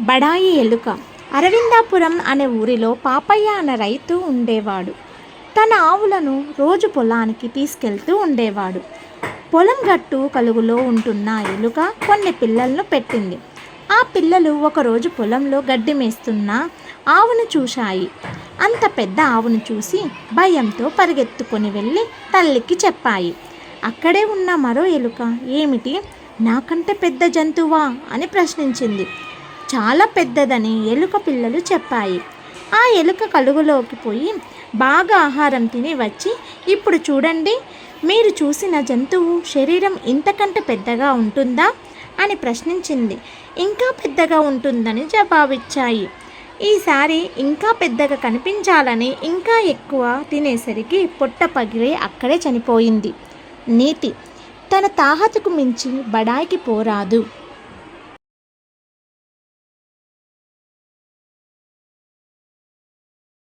బడాయి ఎలుక. అరవిందాపురం అనే ఊరిలో పాపయ్య అనే రైతు ఉండేవాడు. తన ఆవులను రోజు పొలానికి తీసుకెళ్తూ ఉండేవాడు. పొలం గట్టు కలుగులో ఉంటున్న ఎలుక కొన్ని పిల్లలను పెట్టింది. ఆ పిల్లలు ఒకరోజు పొలంలో గడ్డి మేస్తున్న ఆవును చూశాయి. అంత పెద్ద ఆవును చూసి భయంతో పరిగెత్తుకొని వెళ్ళి తల్లికి చెప్పాయి. అక్కడే ఉన్న మరో ఎలుక ఏమిటి? నాకంటే పెద్ద జంతువా? అని ప్రశ్నించింది. చాలా పెద్దదని ఎలుక పిల్లలు చెప్పాయి. ఆ ఎలుక కలుగులోకి పోయి బాగా ఆహారం తిని వచ్చి ఇప్పుడు చూడండి మీరు చూసిన జంతువు శరీరం ఇంతకంటే పెద్దగా ఉంటుందా? అని ప్రశ్నించింది. ఇంకా పెద్దగా ఉంటుందని జవాబిచ్చాయి. ఈసారి ఇంకా పెద్దగా కనిపించాలని ఇంకా ఎక్కువ తినేసరికి పొట్ట పగిలి అక్కడే చనిపోయింది. నీతి తన తాహతకు మించి బడాయికి పోరాదు.